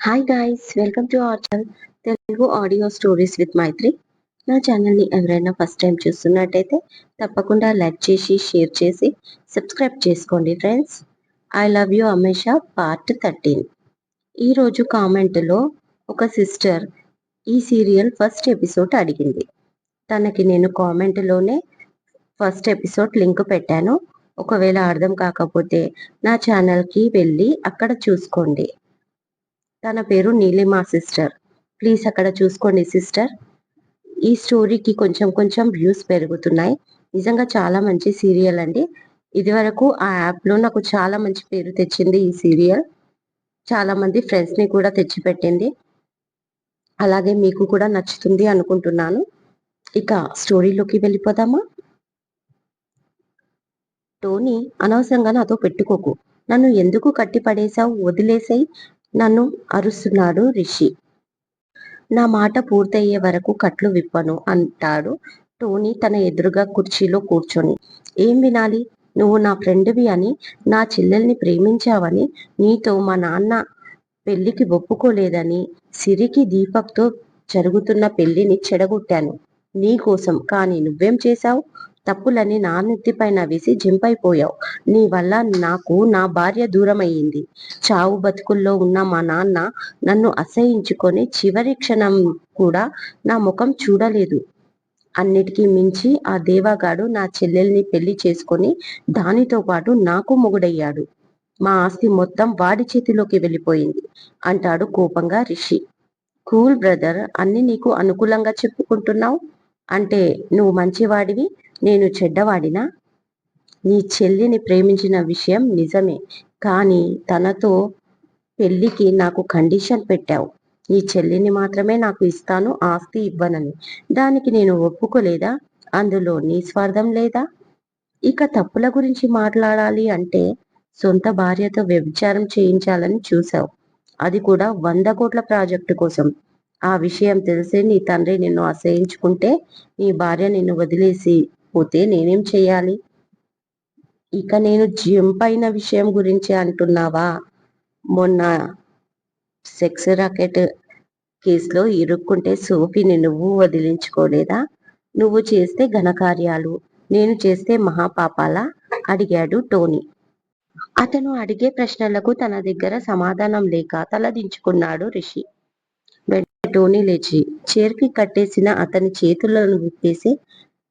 Hi guys welcome to our channel Telugu audio stories with Maitri నా ఛానల్ని ఎవరైనా first time చూస్తున్నట్టయితే తప్పకుండా లైక్ చేసి షేర్ చేసి సబ్స్క్రైబ్ చేసుకోండి friends I love you Amesha part thirteen ఈరోజు కామెంట్లో ఒక సిస్టర్ ఈ సీరియల్ ఫస్ట్ ఎపిసోడ్ అడిగింది. తనకి నేను కామెంట్లోనే ఫస్ట్ ఎపిసోడ్ లింక్ పెట్టాను. ఒకవేళ అర్థం కాకపోతే నా ఛానల్కి వెళ్ళి అక్కడ చూసుకోండి. తన పేరు నీలిమా సిస్టర్. ప్లీజ్ అక్కడ చూసుకోండి సిస్టర్. ఈ స్టోరీకి కొంచెం కొంచెం వ్యూస్ పెరుగుతున్నాయి. నిజంగా చాలా మంచి సీరియల్ అండి. ఇదివరకు ఆ యాప్లో నాకు చాలా మంచి పేరు తెచ్చింది ఈ సీరియల్. చాలా మంది ఫ్రెండ్స్ని కూడా తెచ్చిపెట్టింది. అలాగే మీకు కూడా నచ్చుతుంది అనుకుంటున్నాను. ఇక స్టోరీలోకి వెళ్ళిపోదామా? టోనీ అనవసరంగా నాతో పెట్టుకోకు. నన్ను ఎందుకు కట్టి పడేశావు వదిలేసాయి. నన్ను అరుస్తున్నాడు రిషి. నా మాట పూర్తయ్యే వరకు కట్లు విప్పను అంటాడు టోనీ తన ఎదురుగా కుర్చీలో కూర్చొని. ఏం వినాలి? నువ్వు నా ఫ్రెండ్వి అని నా చెల్లెల్ని ప్రేమించావని నీతో మా నాన్న పెళ్ళికి ఒప్పుకోలేదని సిరికి దీపక్తో జరుగుతున్న పెళ్ళిని చెడగొట్టాను. నీ కోసం. కానీ నువ్వేం చేశావు? తప్పులని నా నెత్తిపైన వేసి జింపైపోయావు. నీ వల్ల నాకు నా భార్య దూరమయ్యింది. చావు బతుకుల్లో ఉన్న మా నాన్న నన్ను అసహించుకొని చివరి క్షణం కూడా నా ముఖం చూడలేదు. అన్నిటికీ మించి ఆ దేవాగాడు నా చెల్లెల్ని పెళ్ళి చేసుకొని దానితో పాటు నాకు మొగుడయ్యాడు. మా ఆస్తి మొత్తం వాడి చేతిలోకి వెళ్ళిపోయింది అంటాడు కోపంగా రిషి. కూల్ బ్రదర్ అన్ని నీకు అనుకూలంగా చెప్పుకుంటున్నావు? అంటే నువ్వు మంచివాడివి? నేను చెడ్డవాడినా? నీ చెల్లిని ప్రేమించిన విషయం నిజమే కానీ తనతో పెళ్ళికి నాకు కండిషన్ పెట్టావు. నీ చెల్లిని మాత్రమే నాకు ఇస్తాను ఆస్తి ఇవ్వనని. దానికి నేను ఒప్పుకోలేదా? అందులో నీ స్వార్థం లేదా? ఇక తప్పుల గురించి మాట్లాడాలి అంటే సొంత భార్యతో వ్యభిచారం చేయించాలని చూశావు. అది కూడా వంద కోట్ల ప్రాజెక్టు కోసం. ఆ విషయం తెలిసి నీ తండ్రి నిన్ను అసహించుకుంటే నీ భార్య నిన్ను వదిలేసి పోతే నేనేం చేయాలి? ఇక నేను జిమ్ పైన విషయం గురించి అంటున్నావా? మొన్న సెక్స్ రాకెట్ కేసులో ఇరుక్కుంటే సోఫీని నువ్వు వదిలించుకోలేదా? నువ్వు చేస్తే ఘనకార్యాలు నేను చేస్తే మహాపాపాలా? అడిగాడు టోనీ. అతను అడిగే ప్రశ్నలకు తన దగ్గర సమాధానం లేక తలదించుకున్నాడు రిషి. టోనీ లేచి చేర్కి కట్టేసిన అతని చేతులను విప్పేసి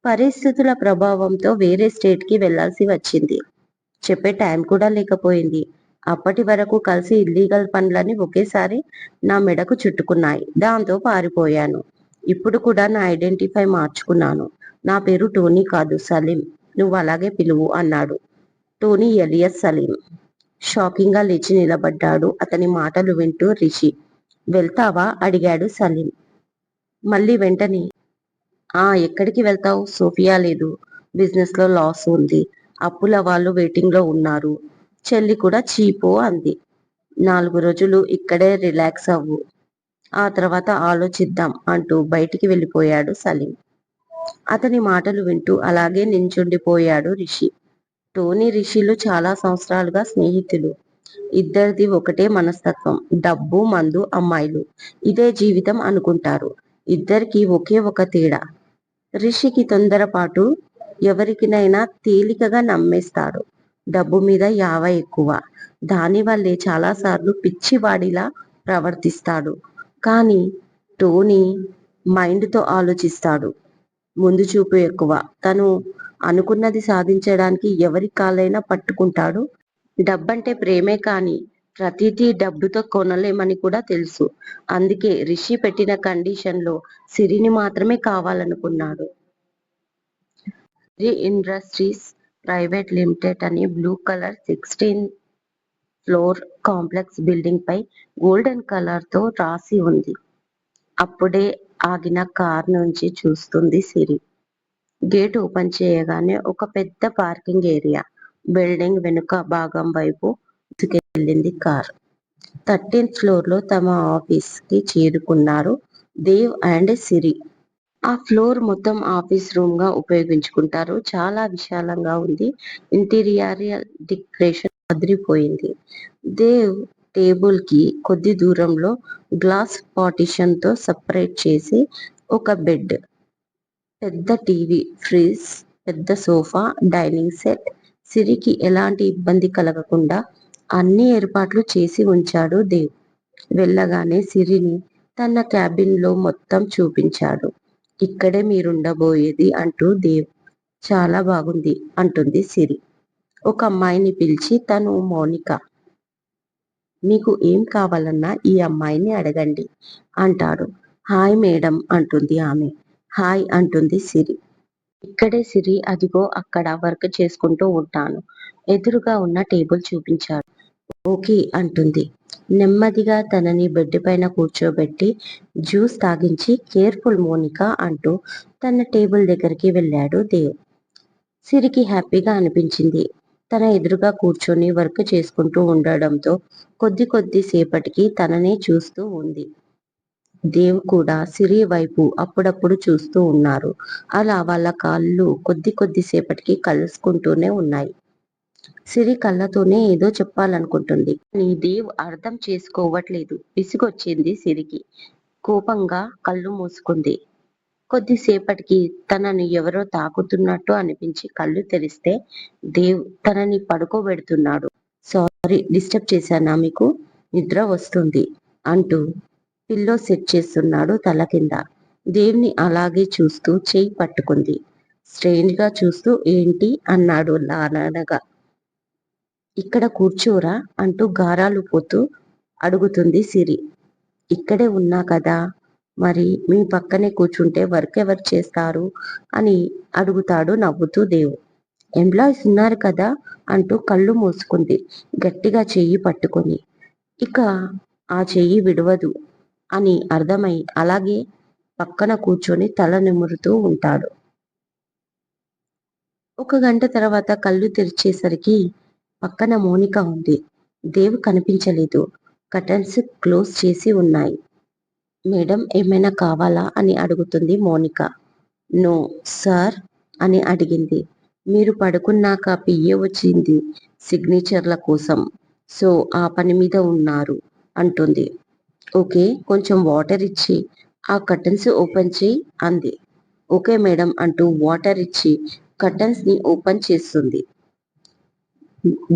పరిస్థితుల ప్రభావంతో వేరే స్టేట్కి వెళ్ళాల్సి వచ్చింది. చెప్పే టైం కూడా లేకపోయింది. అప్పటి వరకు కలిసి ఇల్లీగల్ పనులని ఒకేసారి నా మెడకు చుట్టుకున్నాయి. దాంతో పారిపోయాను. ఇప్పుడు కూడా నా ఐడెంటిఫై మార్చుకున్నాను. నా పేరు టోనీ కాదు సలీం. నువ్వు అలాగే పిలువు అన్నాడు. Tony alias Salim. షాకింగ్గా లేచి నిలబడ్డాడు. అతని మాటలు వింటూ రిషి. వెళ్తావా? అడిగాడు సలీం. మళ్ళీ వెంటనే ఆ ఎక్కడికి వెళ్తావు? సోఫియా లేదు. బిజినెస్లో లాస్ ఉంది. అప్పుల వాళ్ళు వెయిటింగ్లో ఉన్నారు. చెల్లి కూడా చీపో అంది. నాలుగు రోజులు ఇక్కడే రిలాక్స్ అవ్వు. ఆ తర్వాత ఆలోచిద్దాం అంటూ బయటికి వెళ్ళిపోయాడు సలీం. అతని మాటలు వింటూ అలాగే నించుండిపోయాడు రిషి. టోనీ రిషిలు చాలా సంవత్సరాలుగా స్నేహితులు. ఇద్దరిది ఒకటే మనస్తత్వం. డబ్బు మందు అమ్మాయిలు. ఇదే జీవితం అనుకుంటారు. ఇద్దరికి ఒకే ఒక తేడా. రిషికి తొందరపాటు ఎవరికినైనా తేలికగా నమ్మేస్తాడు డబ్బు మీద యావ ఎక్కువ. దానివల్లే చాలాసార్లు పిచ్చివాడిలా ప్రవర్తిస్తాడు. కానీ టోనీ మైండ్తో ఆలోచిస్తాడు. ముందు చూపు ఎక్కువ. తను అనుకున్నది సాధించడానికి ఎవరి కాలైనా పట్టుకుంటాడు. డబ్బంటే ప్రేమే కానీ ప్రతిదీ డబ్బుతో కొనలేమని కూడా తెలుసు. అందుకే రిషి పెట్టిన కండిషన్లో సిరిని మాత్రమే కావాలనుకున్నాడు. ఇండస్ట్రీస్ ప్రైవేట్ లిమిటెడ్ అని blue colour sixteen floor complex building పై గోల్డెన్ కలర్తో రాసి ఉంది. అప్పుడే ఆగిన కార్ నుంచి చూస్తుంది సిరి. గేట్ ఓపెన్ చేయగానే ఒక పెద్ద పార్కింగ్ ఏరియా బిల్డింగ్ వెనుక భాగం వైపు వెళ్ళింది కార్. థర్టీన్త్ ఫ్లోర్లో తమ ఆఫీస్కి చేరుకున్నారు దేవ్ అండ్ సిరి. ఆ ఫ్లోర్ మొత్తం ఆఫీస్ రూమ్గా ఉపయోగించుకుంటారు. చాలా విశాలంగా ఉంది. ఇంటీరియర్ డెకరేషన్ అదిరిపోయింది. దేవ్ టేబుల్కి కొద్ది దూరంలో గ్లాస్ పార్టిషన్తో సపరేట్ చేసి ఒక బెడ్ పెద్ద టీవీ ఫ్రిజ్ పెద్ద సోఫా డైనింగ్ సెట్. సిరికి ఎలాంటి ఇబ్బంది కలగకుండా అన్ని ఏర్పాట్లు చేసి ఉంచాడు దేవ్. వెళ్ళగానే సిరిని తన క్యాబిన్లో మొత్తం చూపించాడు. ఇక్కడే మీరుండబోయేది అంటూ దేవ్. చాలా బాగుంది అంటుంది సిరి. ఒక అమ్మాయిని పిలిచి తను మౌనిక మీకు ఏం కావాలన్నా ఈ అమ్మాయిని అడగండి అంటాడు. హాయ్ మేడం అంటుంది ఆమె. హాయ్ అంటుంది సిరి. ఇక్కడే సిరి అదిగో అక్కడ వర్క్ చేసుకుంటూ ఉంటాను. ఎదురుగా ఉన్న టేబుల్ చూపించాడు. ఓకే అంటుంది. నెమ్మదిగా తనని బెడ్ పైన కూర్చోబెట్టి జ్యూస్ తాగించి కేర్ఫుల్ మోనికా అంటూ తన టేబుల్ దగ్గరికి వెళ్ళాడు దేవ్. సిరికి హ్యాపీగా అనిపించింది. తన ఎదురుగా కూర్చొని వర్క్ చేసుకుంటూ ఉండడంతో కొద్ది కొద్ది సేపటికి తననే చూస్తూ ఉంది. దేవ్ కూడా సిరి వైపు అప్పుడప్పుడు చూస్తూ ఉన్నారు. అలా వాళ్ళ కాళ్ళు కొద్ది కొద్ది సేపటికి కలుసుకుంటూనే ఉన్నాయి. సిరి కళ్ళతోనే ఏదో చెప్పాలనుకుంటుంది. నీ దేవ్ అర్థం చేసుకోవట్లేదు. విసుగొచ్చింది సిరికి. కోపంగా కళ్ళు మూసుకుంది. కొద్దిసేపటికి తనను ఎవరో తాకుతున్నట్టు అనిపించి కళ్ళు తెరిస్తే దేవ్ తనని పడుకోబెడుతున్నాడు. సారీ డిస్టర్బ్ చేశానా మీకు? నిద్ర వస్తుంది అంటూ పిల్లో సెట్ చేస్తున్నాడు తల కింద. దేవ్ని అలాగే చూస్తూ చేయి పట్టుకుంది. స్ట్రేంజ్గా చూస్తూ ఏంటి? అన్నాడు లానగా ఇక్కడ కూర్చోరా అంటూ గారాలు పోతూ అడుగుతుంది సిరి. ఇక్కడే ఉన్నా కదా? మరి మీ పక్కనే కూర్చుంటే వర్క్ ఎవరు చేస్తారు? అని అడుగుతాడు నవ్వుతూ దేవు. ఎంప్లాయీస్ ఉన్నారు కదా? అంటూ కళ్ళు మూసుకుంది గట్టిగా చెయ్యి పట్టుకొని. ఇక ఆ చెయ్యి విడవదు అని అర్థమై అలాగే పక్కన కూర్చొని తల నిమురుతూ ఉంటాడు. ఒక గంట తర్వాత కళ్ళు తెరిచేసరికి పక్కన మోనిక ఉంది. దేవు కనిపించలేదు. కటన్స్ క్లోజ్ చేసి ఉన్నాయి. మేడం ఏమైనా కావాలా అని అడుగుతుంది మోనిక. నో సార్ అని అడిగింది. మీరు పడుకున్నాక పియ్య వచ్చింది సిగ్నేచర్ల కోసం. సో ఆ పని మీద ఉన్నారు అంటుంది. ఓకే కొంచెం వాటర్ ఇచ్చి ఆ కర్టన్స్ ఓపెన్ చేయి అంది. ఓకే మేడం అంటూ వాటర్ ఇచ్చి కర్టన్స్ని ఓపెన్ చేస్తుంది.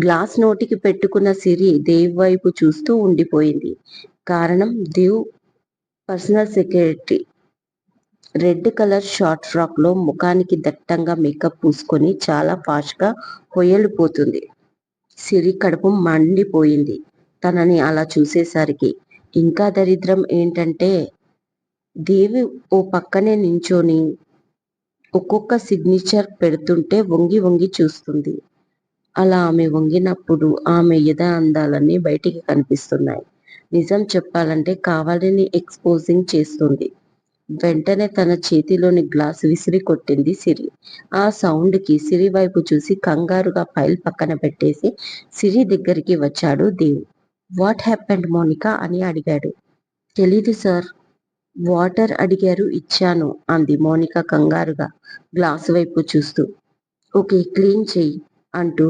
గ్లాస్ నోటికి పెట్టుకున్న సిరి దేవ్ వైపు చూస్తూ ఉండిపోయింది. కారణం Dev personal security. Red colour short ఫ్రాక్లో ముఖానికి దట్టంగా మేకప్ పూసుకొని చాలా ఫాస్ట్గా పోతుంది. సిరి కడుపు మండిపోయింది. తనని అలా చూసేసరికి ఇంకా దరిద్రం ఏంటంటే దేవి ఓ పక్కనే నించొని ఒక్కొక్క సిగ్నేచర్ పెడుతుంటే వంగి వంగి చూస్తుంది. అలా ఆమె వంగినప్పుడు ఆమె ఎద అందాలన్నీ బయటికి కనిపిస్తున్నాయి. నిజం చెప్పాలంటే కావాలని ఎక్స్పోజింగ్ చేస్తుంది. వెంటనే తన చేతిలోని గ్లాస్ విసిరి కొట్టింది సిరి. ఆ సౌండ్కి సిరి వైపు చూసి కంగారుగా ఫైల్ పక్కన పెట్టేసి సిరి దగ్గరికి వచ్చాడు దేవ్. What happened Monica? అని అడిగాడు. తెలీదు సార్. వాటర్ అడిగారు ఇచ్చాను అంది మోనిక కంగారుగా గ్లాస్ వైపు చూస్తూ. ఓకే క్లీన్ చెయ్యి. అంటూ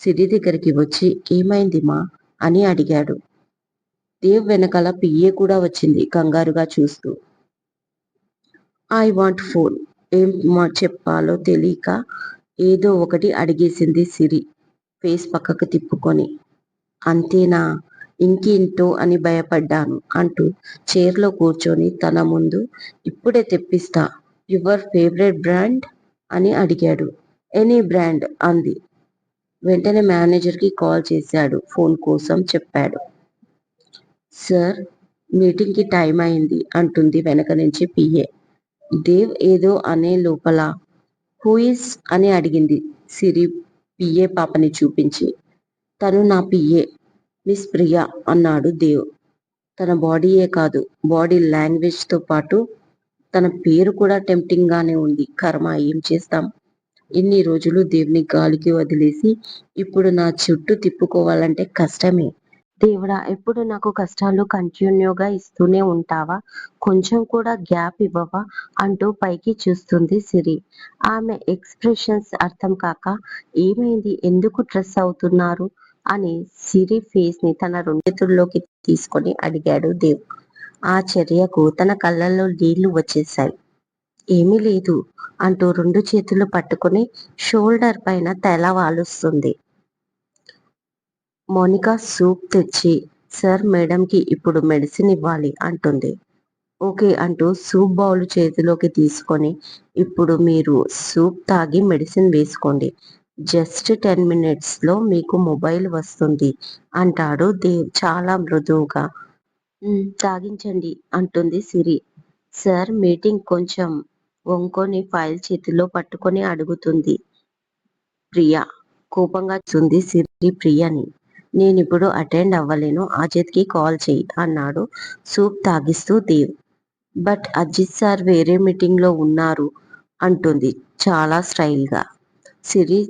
సిరి దగ్గరికి వచ్చి ఏమైంది మా అని అడిగాడు. దేవ్ వెనకాల పియ్యే కూడా వచ్చింది కంగారుగా చూస్తూ. I want phone. ఏం చెప్పాలో తెలియక ఏదో ఒకటి అడిగేసింది సిరి ఫేస్ పక్కకు తిప్పుకొని. అంతేనా? ఇంకేంటో అని భయపడ్డాను అంటూ చైర్లో కూర్చొని తన ముందు ఇప్పుడే తెప్పిస్తా. Your favourite brand? అని అడిగాడు. ఎనీ బ్రాండ్ అంది. వెంటనే మేనేజర్కి కాల్ చేశాడు. ఫోన్ కోసం చెప్పాడు. సార్ మీటింగ్కి టైం అయింది అంటుంది వెనక నుంచి పిఏ దేవ్ ఏదో అనే లోపల హూయిస్ అని అడిగింది సిరి పిఏ పాపని చూపించి. తను నా పిఏ మిస్ ప్రియా అన్నాడు దేవ్. తన బాడీయే కాదు బాడీ లాంగ్వేజ్తో పాటు తన పేరు కూడా టెంప్టింగ్ గానే ఉంది. కర్మ ఏం చేస్తాం? ఇన్ని రోజులు దేవుని గాలికి వదిలేసి ఇప్పుడు నా చుట్టూ తిప్పుకోవాలంటే కష్టమే. దేవుడా ఎప్పుడు నాకు కష్టాలు కంటిన్యూగా ఇస్తూనే ఉంటావా? కొంచెం కూడా గ్యాప్ ఇవ్వవా? అంటూ పైకి చూస్తుంది సిరి. ఆమె ఎక్స్ప్రెషన్స్ అర్థం కాక ఏమైంది? ఎందుకు డ్రెస్ అవుతున్నారు? అని సిరి ఫేస్ని తన రెండితుల్లోకి తీసుకొని అడిగాడు దేవ్. ఆ చర్యకు తన కళ్ళల్లో నీళ్ళు వచ్చేశాయి. ఏమీ లేదు అంటూ రెండు చేతులు పట్టుకుని షోల్డర్ పైన తల వాలుస్తుంది. మోనికా సూప్ తెచ్చి సార్ మేడంకి ఇప్పుడు మెడిసిన్ ఇవ్వాలి అంటుంది. ఓకే అంటూ సూప్ బౌల్ చేతిలోకి తీసుకొని ఇప్పుడు మీరు సూప్ తాగి మెడిసిన్ వేసుకోండి. జస్ట్ టెన్ మినిట్స్లో మీకు మొబైల్ వస్తుంది అంటాడు దేవ్ చాలా మృదువుగా. తాగించండి అంటుంది సిరి. సార్ మీటింగ్ కొంచెం వంకొని ఫైల్ చేతిలో పట్టుకొని అడుగుతుంది. ప్రియా కోపంగా చూంది సిరి ప్రియని. నేనిప్పుడు అటెండ్ అవ్వలేను అజిత్కి కాల్ చెయ్యి అన్నాడు సూప్ తాగిస్తూ దేవ్. బట్ అజిత్ సార్ వేరే మీటింగ్లో ఉన్నారు అంటుంది చాలా స్టైల్గా. సిరి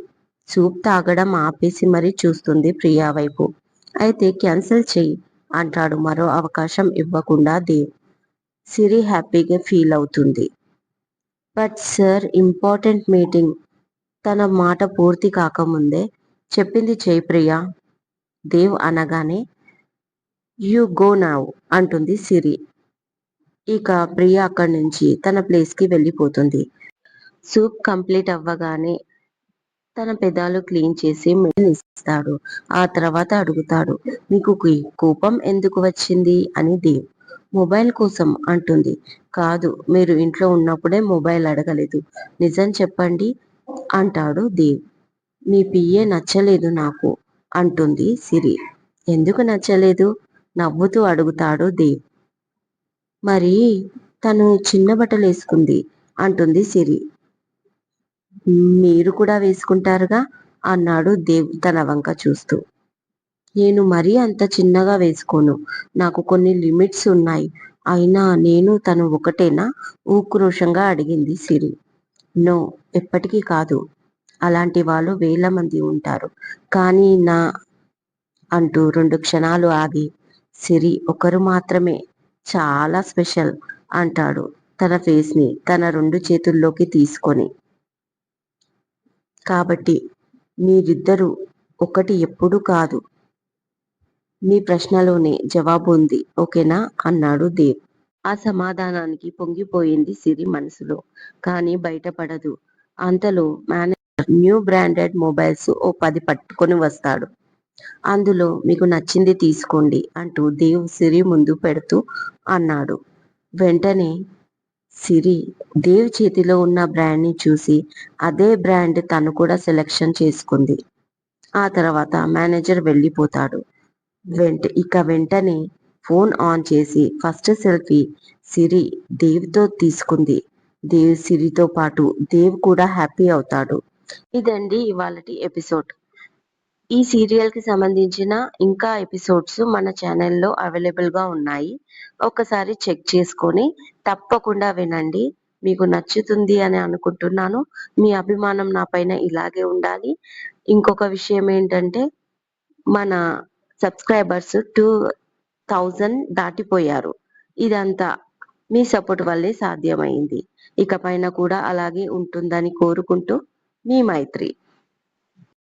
సూప్ తాగడం ఆపేసి మరీ చూస్తుంది ప్రియా వైపు. అయితే క్యాన్సిల్ చెయ్యి అంటాడు మరో అవకాశం ఇవ్వకుండా దేవ్. సిరి హ్యాపీగా ఫీల్ అవుతుంది. బట్ సార్ ఇంపార్టెంట్ మీటింగ్ తన మాట పూర్తి కాకముందే చెప్పింది జయప్రియ. దేవ్ అనగానే యు గో నావ్ అంటుంది సిరి. ఇక ప్రియ అక్కడి నుంచి తన ప్లేస్కి వెళ్ళిపోతుంది. సూప్ కంప్లీట్ అవ్వగానే తన పెదాలు క్లీన్ చేసి మెడల్ ఇస్తాడు. ఆ తర్వాత అడుగుతాడు మీకు కోపం ఎందుకు వచ్చింది? అని దేవ్. మొబైల్ కోసం అంటుంది. కాదు మీరు ఇంట్లో ఉన్నప్పుడే మొబైల్ అడగలేదు. నిజం చెప్పండి అంటాడు దేవ్. మీ పిఏ నచ్చలేదు నాకు అంటుంది సిరి. ఎందుకు నచ్చలేదు? నవ్వుతూ అడుగుతాడు దేవ్. మరి తను చిన్న బట్టలు వేసుకుంది అంటుంది సిరి. మీరు కూడా వేసుకుంటారుగా అన్నాడు దేవ్ తన వంక చూస్తూ. నేను మరీ అంత చిన్నగా వేసుకోను. నాకు కొన్ని లిమిట్స్ ఉన్నాయి. అయినా నేను తను ఒకటేనా? ఊక్రోషంగా అడిగింది సిరి. నో ఎప్పటికీ కాదు. అలాంటి వాళ్ళు వేల మంది ఉంటారు. కానీ నా అంటూ రెండు క్షణాలు ఆగి సిరి ఒకరు మాత్రమే చాలా స్పెషల్ అంటాడు తన ఫేస్ని తన రెండు చేతుల్లోకి తీసుకొని. కాబట్టి మీరిద్దరూ ఒకటి ఎప్పుడు కాదు. మీ ప్రశ్నలోనే జవాబు ఉంది. ఓకేనా? అన్నాడు దేవ్. ఆ సమాధానానికి పొంగిపోయింది సిరి మనసులో. కానీ బయటపడదు. అంతలో మేనేజర్ న్యూ బ్రాండెడ్ మొబైల్స్ ఓ పది పట్టుకొని వస్తాడు. అందులో మీకు నచ్చింది తీసుకోండి అంటూ దేవ్ సిరి ముందు పెడుతూ అన్నాడు. వెంటనే సిరి దేవ్ చేతిలో ఉన్న బ్రాండ్ని చూసి అదే బ్రాండ్ తను కూడా సెలెక్షన్ చేసుకుంది. ఆ తర్వాత మేనేజర్ వెళ్ళిపోతాడు. వెంట ఇక వెంటనే ఫోన్ ఆన్ చేసి ఫస్ట్ సెల్ఫీ సిరి దేవ్తో తీసుకుంది. దేవ్ సిరితో పాటు దేవ్ కూడా హ్యాపీ అవుతాడు. ఇదండి ఇవాళటి ఎపిసోడ్. ఈ సీరియల్కి సంబంధించిన ఇంకా ఎపిసోడ్స్ మన ఛానల్లో అవైలబుల్గా ఉన్నాయి. ఒకసారి చెక్ చేసుకొని తప్పకుండా వినండి. మీకు నచ్చుతుంది అని అనుకుంటున్నాను. మీ అభిమానం నా పైన ఇలాగే ఉండాలి. ఇంకొక విషయం ఏంటంటే మన సబ్స్క్రైబర్స్ టూ థౌజండ్ దాటిపోయారు. ఇదంతా మీ సపోర్ట్ వల్లే సాధ్యమైంది. ఇక పైన కూడా అలాగే ఉంటుందని కోరుకుంటూ మీ మైత్రి.